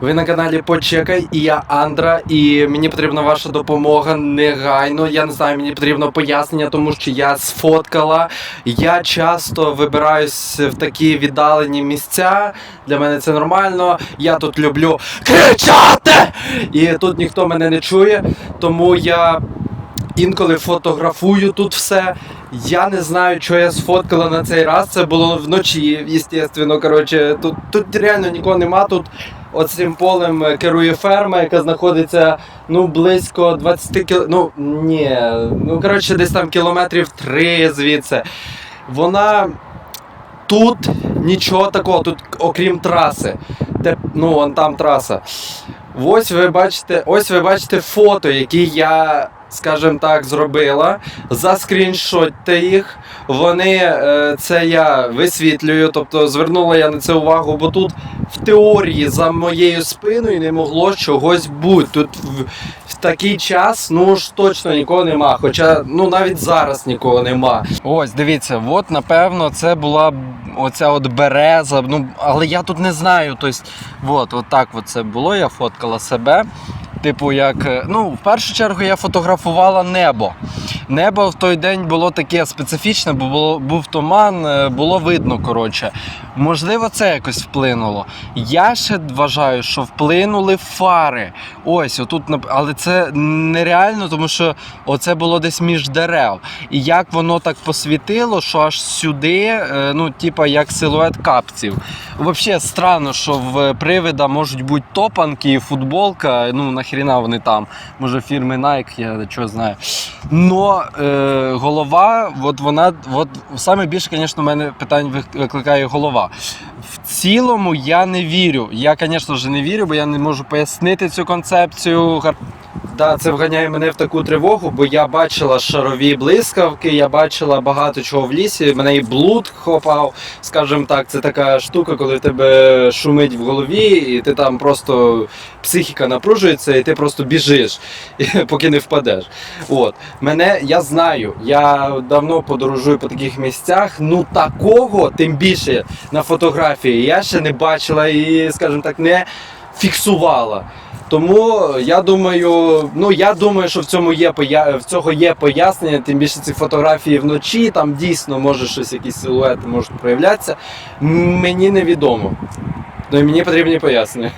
Ви на каналі Почекай, і я Андра, і мені потрібна ваша допомога негайно. Я не знаю, мені потрібно пояснення, тому що я сфоткала. Я часто вибираюсь в такі віддалені місця. Для мене це нормально. Я тут люблю кричати! І тут ніхто мене не чує, тому я інколи фотографую тут все. Я не знаю, що я сфоткала на цей раз. Це було вночі, звісно. Коротше, тут, тут реально нікого нема. Тут оцим полем е, керує ферма, яка знаходиться ну, близько 20 кіл... Ну, ні, ну коротше, десь там кілометрів 3 звідси. Вона. Тут нічого такого, тут окрім траси. Де, ну, вон там траса. Ось ви бачите, ось ви бачите фото, які я, скажімо так, зробила. Заскріншотьте їх. Вони е, це я висвітлюю, тобто звернула я на це увагу, бо тут в теорії за моєю спиною не могло чогось бути. Тут в, такий час ну ж точно нікого нема. Хоча ну навіть зараз нікого нема. Ось дивіться, от напевно це була оця от береза. Ну але я тут не знаю. Тобто, от, от так от це було. Я фоткала себе. Типу, як е, ну, в першу чергу я фотографувала небо. Небо в той день було таке специфічне, бо було, був туман, е, було видно. Коротше. Можливо, це якось вплинуло. Я ще вважаю, що вплинули фари. Ось, отут, але це нереально, тому що оце було десь між дерев. І як воно так посвітило, що аж сюди, е, ну, типа, як силует капців. Взагалі странно, що в привида можуть бути топанки і футболка. Ну, нахріна вони там. Може, фірми Nike, я чого знаю. Но е, голова, от вона, от саме більше, звісно, в мене питань викликає голова. В цілому я не вірю. Я, звісно не вірю, бо я не можу пояснити цю концепцію. Да, це вганяє мене в таку тривогу, бо я бачила шарові блискавки, я бачила багато чого в лісі. Мене і блуд хопав, скажімо так, це така штука, коли в тебе шумить в голові, і ти там просто психіка напружується, і ти просто біжиш, поки не впадеш. От мене я знаю, я давно подорожую по таких місцях. Ну такого, тим більше на фотографії, я ще не бачила і, скажімо так, не фіксувала. Тому я думаю, ну я думаю, що в цьому є в цього є пояснення. Тим більше ці фотографії вночі, там дійсно може щось, якісь силуети можуть проявлятися. Мені невідомо. Ну і мені потрібні пояснення.